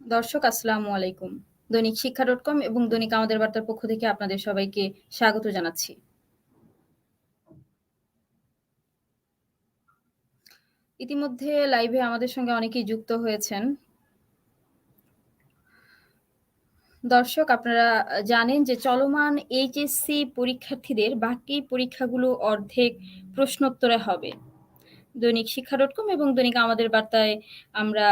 দর্শক, আসসালামু আলাইকুম। দৈনিক শিক্ষা ডট কম এবং দৈনিক আমাদের বার্তার পক্ষ থেকে আপনাদের সবাইকে স্বাগত জানাচ্ছি। ইতিমধ্যে লাইভে আমাদের সঙ্গে অনেকেই যুক্ত হয়েছেন। দর্শক, আপনারা জানেন যে চলমান এইচএসসি পরীক্ষার্থীদের বাকি পরীক্ষাগুলো অর্ধেক প্রশ্নোত্তরে হবে। দৈনিক শিক্ষা ডট কম এবং দৈনিক আমাদের বার্তায় আমরা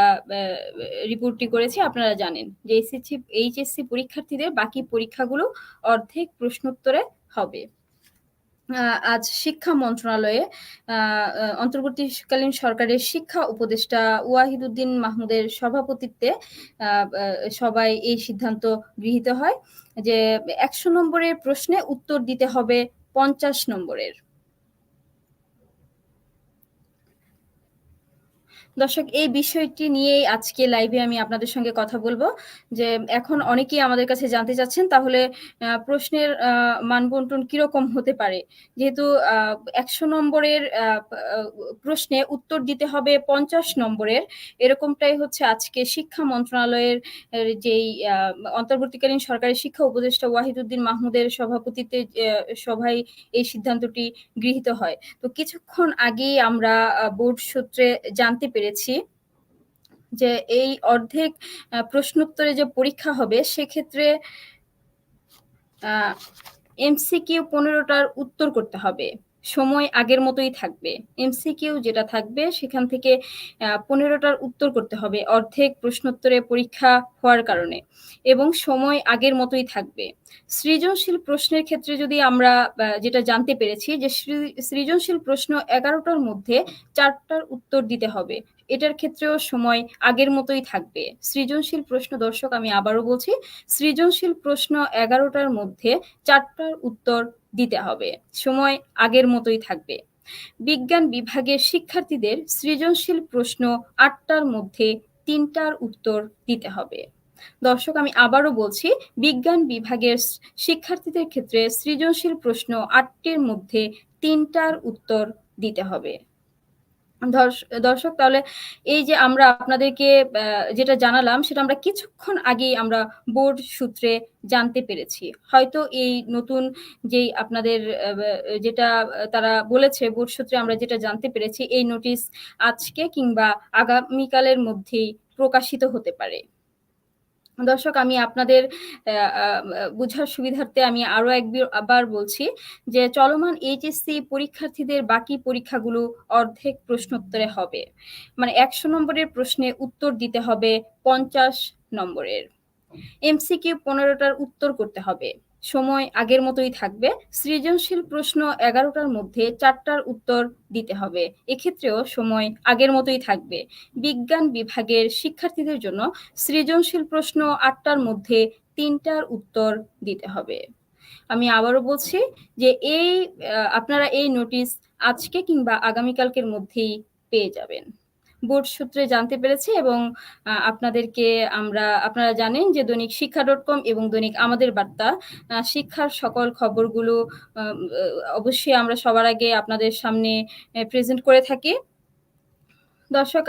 রিপোর্টটি করেছি, আপনারা জানেন যে এসএসসি এইচএসসি পরীক্ষার্থীদের বাকি পরীক্ষাগুলো অর্ধেক প্রশ্নোত্তরে হবে। আজ শিক্ষা মন্ত্রণালয়ে অন্তর্বর্তীকালীন সরকারের শিক্ষা উপদেষ্টা ওয়াহিদুদ্দিন মাহমুদের সভাপতিত্বে সবাই এই সিদ্ধান্ত গৃহীত হয় যে ১০০ নম্বরের প্রশ্নে উত্তর দিতে হবে ৫০ নম্বরের। দর্শক এই বিষয়টি নিয়েই আজকে লাইভে আমি আপনাদের সঙ্গে কথা বলব যে এখন অনেকেই আমাদের কাছে জানতে চাচ্ছেন তাহলে প্রশ্নের মান-বন্টন কীরকম হতে পারে? যেহেতু ১০০ নম্বরের প্রশ্নে উত্তর দিতে হবে ৫০ নম্বরের, এরকমটাই হচ্ছে আজকে শিক্ষা মন্ত্রণালয়ের যেই অন্তর্বর্তীকালীন সরকারি শিক্ষা উপদেষ্টা ওয়াহিদুদ্দিন মাহমুদের সভাপতিত্বে এ সভায় এই সিদ্ধান্তটি গৃহীত হয়। তো কিছুক্ষণ আগেই আমরা বোর্ড সূত্রে জানতে পেরেছি যে এই অর্ধেক প্রশ্ন প্রশ্নোত্তরে যে পরীক্ষা হবে সেক্ষেত্রে এমসিকিউ পনেরোটার উত্তর করতে হবে। সময় আগের মতোই থাকবে। এমসিকিউ যেটা থাকবে সেখান থেকে পনেরোটার উত্তর করতে হবে অর্ধেক প্রশ্নোত্তরে পরীক্ষা হওয়ার কারণে এবং সময় আগের মতোই থাকবে। সৃজনশীল প্রশ্নের ক্ষেত্রে যদি আমরা যেটা জানতে পেরেছি যে সৃজনশীল প্রশ্ন এগারোটার মধ্যে চারটার উত্তর দিতে হবে। এটার ক্ষেত্রেও সময় আগের মতোই থাকবে। সৃজনশীল প্রশ্ন দর্শক আমি আবারও বলছি, সৃজনশীল প্রশ্ন এগারোটার মধ্যে চারটার উত্তর দিতে হবে। সময় আগের মতোই থাকবে। বিজ্ঞান বিভাগের শিক্ষার্থীদের সৃজনশীল প্রশ্ন আটটার মধ্যে তিনটার উত্তর দিতে হবে। দর্শক আমি আবারও বলছি, বিজ্ঞান বিভাগের শিক্ষার্থীদের ক্ষেত্রে সৃজনশীল প্রশ্ন আটটির মধ্যে তিনটার উত্তর দিতে হবে। দর্শ দর্শক, তাহলে এই যে আমরা আপনাদেরকে যেটা জানালাম, সেটা আমরা কিছুক্ষণ আগেই আমরা বোর্ড সূত্রে জানতে পেরেছি। হয়তো এই নতুন যেই আপনাদের যেটা তারা বলেছে, বোর্ড সূত্রে আমরা যেটা জানতে পেরেছি, এই নোটিশ আজকে কিংবা আগামীকালের মধ্যেই প্রকাশিত হতে পারে। দর্শক, আমি আপনাদের বুঝার সুবিধার্থে আমি আরও একবার বলছি যে চলমান এইচএসসি পরীক্ষার্থীদের বাকি পরীক্ষাগুলো অর্ধেক প্রশ্নোত্তরে হবে। মানে ১০০ নম্বরের প্রশ্নে উত্তর দিতে হবে ৫০ নম্বরের। এমসি কিউ পনেরোটার উত্তর করতে হবে। সময় আগের মতোই থাকবে। সৃজনশীল প্রশ্ন এগারোটার মধ্যে চারটার উত্তর দিতে হবে। এক্ষেত্রেও সময় আগের মতোই থাকবে। বিজ্ঞান বিভাগের শিক্ষার্থীদের জন্য সৃজনশীল প্রশ্ন আটটার মধ্যে তিনটার উত্তর দিতে হবে। আমি আবারও বলছি যে এই আপনারা এই নোটিশ আজকে কিংবা আগামীকালকের মধ্যেই পেয়ে যাবেন। বোর্ড সূত্রে জানতে পেরেছি এবং আপনাদেরকে আমরা, আপনারা জানেন যে দৈনিক শিক্ষা ডট কম এবং দৈনিক আমাদের বার্তা শিক্ষার সকল খবরগুলো অবশ্যই আমরা সবার আগে আপনাদের সামনে প্রেজেন্ট করে থাকি। দর্শক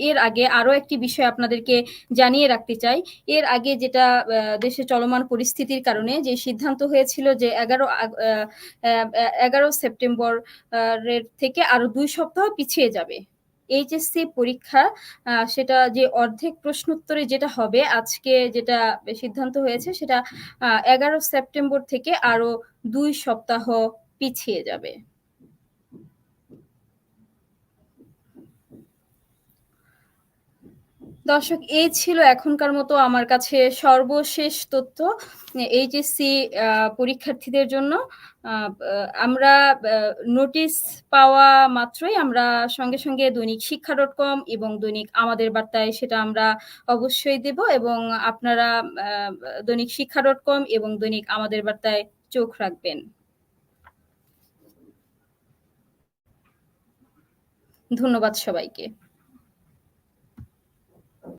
এর আগে আরও একটি বিষয় আপনাদেরকে জানিয়ে রাখতে চাই। এর আগে যেটা দেশে চলমান পরিস্থিতির কারণে যে সিদ্ধান্ত হয়েছিল যে ১১ আগ, আ আ ১১ সেপ্টেম্বর এর থেকে আরও দুই সপ্তাহ পিছিয়ে যাবে। এইচএসসি পরীক্ষা সেটা যে অর্ধেক প্রশ্নোত্তরে যেটা হবে, আজকে যেটা সিদ্ধান্ত হয়েছে সেটা এগারো ১১ সেপ্টেম্বর থেকে আরও দুই সপ্তাহ পিছিয়ে যাবে। দর্শক এই ছিল এখনকার মতো আমার কাছে সর্বশেষ তথ্য এইচএসসি পরীক্ষার্থীদের জন্য। আমরা নোটিশ পাওয়া মাত্রই আমরা সঙ্গে, সঙ্গে দৈনিক শিক্ষা ডট কম এবং দৈনিক আমাদের বার্তায় সেটা আমরা অবশ্যই দেব এবং আপনারা দৈনিক শিক্ষা ডট কম এবং দৈনিক আমাদের বার্তায় চোখ রাখবেন। ধন্যবাদ সবাইকে।